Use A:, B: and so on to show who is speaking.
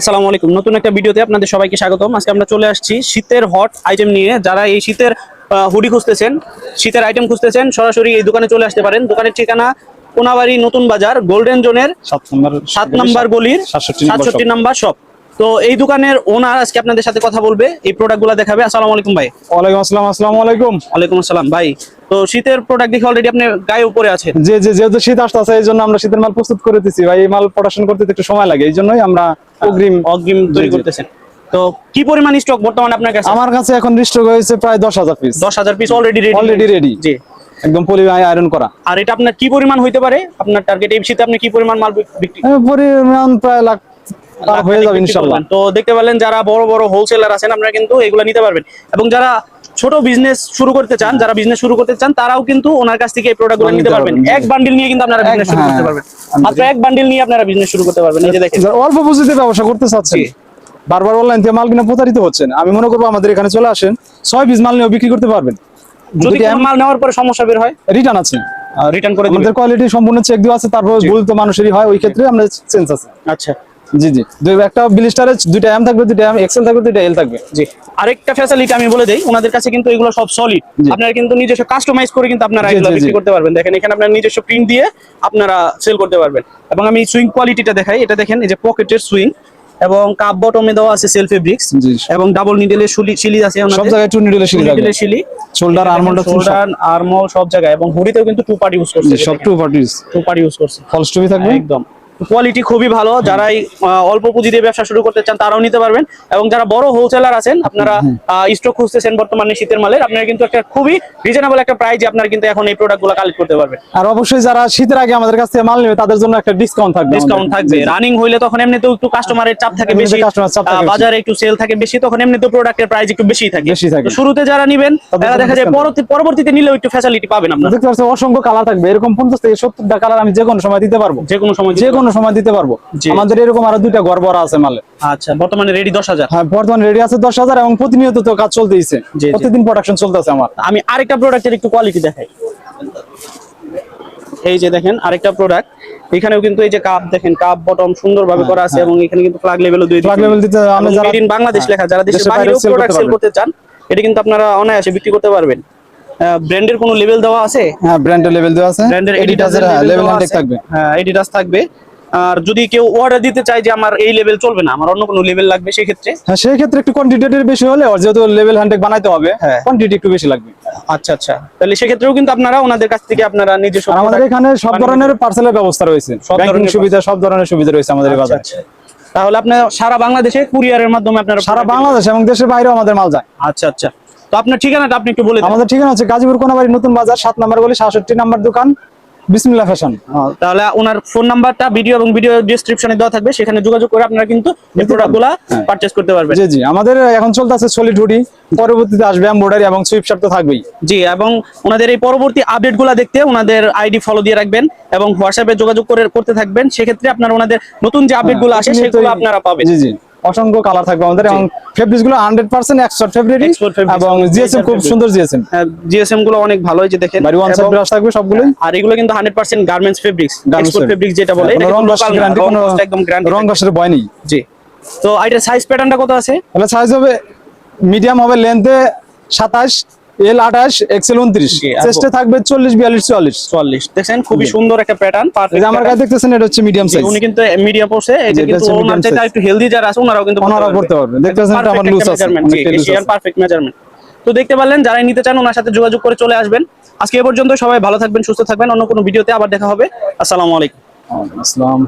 A: আসসালামু আলাইকুম। নতুন একটা ভিডিওতে আপনাদের সবাইকে স্বাগতম। আজকে আমরা চলে আসছি শীতের হট আইটেম নিয়ে। যারা এই শীতের হুডি খুঁজতেছেন শীতের আইটেম খুঁজতেছেন সরাসরি এই দোকানে চলে আসতে পারেন। দোকানের ঠিকানা কোনাবাড়ি নতুন বাজার গোল্ডেন জোনের
B: সাত নম্বর
A: সাত নাম্বার গলির
B: সাতষট্টি নম্বর
A: সাতষট্টি নাম্বার শপ তো এই দোকানের ওনার আজকে আপনাদের সাথে কথা বলবে এই প্রোডাক্টগুলো দেখাবে। আসসালামু আলাইকুম ভাই।
B: ওয়ালাইকুম আসসালাম আসসালামু আলাইকুম।
A: ওয়ালাইকুম আসসালাম। ভাই তো শীতের প্রোডাক্ট দেখে অলরেডি আপনি গায়ে উপরে আছেন।
B: যে যে যেহেতু শীত আসতেছে এই জন্য আমরা শীতের মাল প্রস্তুত করে দিচ্ছি ভাই এই মাল প্রোডাকশন করতে একটু সময় লাগে এই জন্যই আমরা অগ্রিম
A: অগ্রিম তৈরি
B: জি, জি।
A: করতেছেন। তো কি পরিমাণ স্টক বর্তমানে আপনার কাছে?
B: আমার কাছে এখন রিস্টক হয়েছে প্রায় দশ হাজার পিস
A: দশ হাজার piece already ready
B: Already ready।
A: জি।
B: একদম পলি আয়রন করা।
A: আর এটা আপনার কি পরিমাণ হইতে পারে? আপনার টার্গেট এই শীতে আপনি কি পরিমাণ মাল বিক্রি
B: পরিমাণ প্রায় লাখ পার হয়ে যাবে
A: বিক্রি তো দেখতে যারা বড় বড় হোলসেলার আছেন আপনারা কিন্তু এগুলো নিতে পারবেন। এবং যারা ছোট বিজনেস শুরু করতে চান যারা বিজনেস শুরু করতে চান তারাও কিন্তু ওনার কাছ থেকে এই প্রোডাক্টগুলো
B: নিতে
A: পারবেন। এক বান্ডিল নিয়ে কিন্তু আপনারা বিজনেস শুরু
B: হ্যাঁ,
A: করতে পারবেন। মাত্র এক বান্ডিল নিয়ে আপনারা বিজনেস শুরু করতে পারবেন। এই যে দেখেন।
B: অল্প পুঁজিতে ব্যবসা করতে চাচ্ছেন বারবার অনলাইন থেকে মাল কিনা প্রতারিত হচ্ছেন আমি মনে করব আমাদের এখানে চলে আসেন ছয় পিস মাল নিয়েও বিক্রি করতে পারবেন।
A: যদি মাল নেওয়ার পরে সমস্যা বের হয়?
B: রিটার্ন আছে।
A: রিটার্ন করে
B: আমাদের কোয়ালিটি সম্পূর্ণ চেক দেওয়া আছে তারপর ভুল তো মানুষেরই হয় ওই ক্ষেত্রে আমরা চেঞ্জ আছে।
A: আচ্ছা।
B: জি জি। দুই একটা বিলিস্টারে দুইটা এম থাকবে দুইটা এম এক্সেল থাকবে দুইটা এল থাকবে।
A: জি। আরেকটা ফ্যাসিলিটি আমি বলে দেই ওনাদের কাছে কিন্তু এগুলো সব সলিড। আপনারা কিন্তু নিজস্ব কাস্টমাইজ করে কিন্তু আপনারা এগুলো বিক্রি করতে পারবেন। দেখেন এখানে আপনার নিজস্ব প্রিন্ট দিয়ে আপনারা সেল করতে পারবেন। এবং আমি সুইং কোয়ালিটিটা দেখাই। এটা দেখেন এই যে পকেটের সুইং এবং কাপ বটমে দেওয়া আছে সেলফ ফেব্রিক্স এবং ডাবল নিডেলের শুলি শিলি আছে
B: সব জায়গায় টু
A: নিডেলের শিলি
B: Shoulder, armhole টা full
A: শোল্ডার আর্মল সব জায়গায় এবং হুডিতেও কিন্তু টু পার্ট ইউজ করছে।
B: সব to parties
A: to part use করছে।
B: ফলস টুবি থাকবে।
A: একদম। কোয়ালিটি খুবই ভালো। যারাই অল্প পুঁজি দিয়ে ব্যবসা শুরু করতে চান তারাও নিতে পারবেন। এবং যারা বড় হোলসেলার আছেন আপনারা স্টক খুঁজতেছেন বর্তমানে শীতের মালের আপনারা কিন্তু একটা খুবই রিজনেবল একটা প্রাইজে আপনারা কিন্তু এখন এই প্রোডাক্টগুলো কালেক্ট করতে পারবেন।
B: আর অবশ্যই যারা শীতের আগে আমাদের কাছ থেকে মাল নেবে তাদের জন্য একটা ডিসকাউন্ট থাকবে
A: ডিসকাউন্ট থাকবে। রানিং হইলে তখন এমনিতেও একটু কাস্টমারের চাপ থাকে বেশি।
B: customer চাপ থাকে
A: বাজারে একটু সেল থাকে বেশি তখন এমনিতেও প্রোডাক্টের প্রাইস একটু বেশি থাকে।
B: বেশি থাকে।
A: শুরুতে যারা নিবেন তারা দেখা যায় পরবর্তী- পরবর্তীতে নিলেও একটু ফ্যাসিলিটি পাবেন আপনারা।
B: দেখতে পাচ্ছেন অসংখ্য কালার থাকবে। এরকম পঞ্চাশ থেকে সত্তরটা কালার আমি যে কোনো সময় দিতে পারব।
A: যে কোনো সময়
B: যে কোনো সময় দিতে পারব। আমাদের এরকম আরও দুইটা ঘর ভরা আছে মালে।
A: আচ্ছা বর্তমানে রেডি দশ হাজার।
B: হ্যাঁ বর্তমানে রেডি আছে দশ হাজার এবং প্রতিনিয়ত তো কাজ চলতেইছে।
A: জি, জি।
B: প্রতিদিন প্রোডাকশন চলতেছে আমার।
A: আমি আরেকটা প্রোডাক্টের একটু কোয়ালিটি দেখাই। এই যে দেখেন আরেকটা প্রোডাক্ট এখানেও কিন্তু এই যে কাপ দেখেন কাপ বটম সুন্দরভাবে করা আছে এবং এখানে কিন্তু ফ্ল্যাগ লেভেলও দুই
B: Flag level দিতে আমরা যারা-
A: ইন বাংলাদেশ লেখা যারা দেশের
B: বাইরে
A: প্রোডাক্ট সেল করতে চান এটা কিন্তু আপনারা অনায়াসে বিক্রি করতে পারবেন। ব্র্যান্ডের কোনো লেভেল দেওয়া আছে?
B: হ্যাঁ ব্র্যান্ডের লেভেল দেওয়া আছে।
A: ব্র্যান্ডের
B: এডিটাসের হ্যাঁ লেভেল থাকবে।
A: হ্যাঁ এডিডাস থাকবে। আর যদি কেউ অর্ডার দিতে চায় যে আমার এই লেভেল চলবে না আমার অন্য কোনো লেভেল লাগবে সেই ক্ষেত্রে
B: হ্যাঁ সেই ক্ষেত্রে একটু কোয়ান্টিটির বেশি হলে ওর যেহেতু লেভেল হ্যান্ডেক বানাইতে হবে
A: হ্যাঁ।
B: কোয়ান্টিটি একটু বেশি লাগবে।
A: আচ্ছা আচ্ছা। তাহলে সেক্ষেত্রেও কিন্তু আপনারা ওনাদের কাছ থেকে আপনারা নিজস্ব
B: আর আমাদের এখানে সব ধরনের পার্সেলের ব্যবস্থা রয়েছে।
A: সব ধরনের
B: সুবিধা সব ধরনের সুবিধা রয়েছে আমাদের
A: আচ্ছা,
B: বাজারে।
A: আচ্ছা। তাহলে আপনার সারা বাংলাদেশে কুরিয়ারের মাধ্যমে আপনারা
B: সারা বাংলাদেশ এবং দেশের বাইরেও আমাদের মাল যায়।
A: আচ্ছা আচ্ছা। তো আপনার ঠিকানাটা আপনি একটু বলে দিন।
B: আমাদের ঠিকানা হচ্ছে গাজীপুর কোনাবাড়ি নতুন বাজার সাত নম্বর গলি সাতষট্টি নাম্বার দোকান বিসমিল্লাহ ফ্যাশন।
A: তাহলে ওনার ফোন নাম্বারটা ভিডিও এবং ভিডিও ডেসক্রিপশনে দেওয়া থাকবে। সেখানে যোগাযোগ করে আপনারা কিন্তু এই প্রোডাক্টগুলো পারচেজ করতে পারবেন।
B: জি জি। আমাদের এখন চলতেছে সলিড হুডি পরবর্তীতে আসবে এমব্রয়ডারি এবং সুইপ শার্ট তো থাকবেই।
A: জি এবং ওনাদের এই পরবর্তী আপডেটগুলো দেখতে ওনাদের আইডি ফলো দিয়ে রাখবেন এবং হোয়াটসঅ্যাপে যোগাযোগ করে করতে থাকবেন। সেক্ষেত্রে আপনারা ওনাদের নতুন যে আপডেটগুলো আসে সেগুলো আপনারা পাবেন।
B: জি জি। অসংখ্য কালার থাকবে আমাদের এবং ফেব্রিক্সগুলো হান্ড্রেড পার্সেন্ট এক্সপোর্ট ফেব্রিক এবং জিএসএম খুব সুন্দর জিএসএম
A: জিএসএমগুলো অনেক ভালো হয়েছে দেখেন।
B: বাড়ি ওয়ান সাইড ব্রাশ থাকবে সবগুলোই।
A: আর এগুলো কিন্তু hundred percent garments fabrics export fabric যেটা বলে
B: রং ঘষের গ্যারান্টি কোনো
A: একদম গ্যারান্টি
B: রং ঘষের ভয় নেই।
A: জি। তো এটার সাইজ প্যাটার্নটা কত আছে?
B: তাহলে সাইজ হবে মিডিয়াম হবে লেন্থে সাতাশ এল আঠাশ এক্সেল উনত্রিশ। চেস্টে থাকবে চল্লিশ বিয়াল্লিশ চুয়াল্লিশ।
A: চুয়াল্লিশ। দেখছেন? খুবই সুন্দর একটা প্যাটার্ন পারফেক্ট
B: আমার কাছে দেখতেছেন এটা হচ্ছে মিডিয়াম সাইজ
A: উনি কিন্তু মিডিয়া পড়ছে
B: এটা
A: কিন্তু ওনার। একটু হেলদি যারা আছে ওনারাও কিন্তু
B: ওনারাও পড়তে পারবে। দেখতেছেন এটা আমার loose আছে, আছে।
A: পারফেক্ট মেজারমেন্ট তো দেখতে পারলেন যারাই নিতে চান ওনার সাথে যোগাযোগ করে চলে আসবেন। আজকে এ পর্যন্ত সবাই ভালো থাকবেন সুস্থ থাকবেন। অন্য কোনো ভিডিওতে আবার দেখা হবে। আসসালামু আলাইকুম।
B: আসসালাম।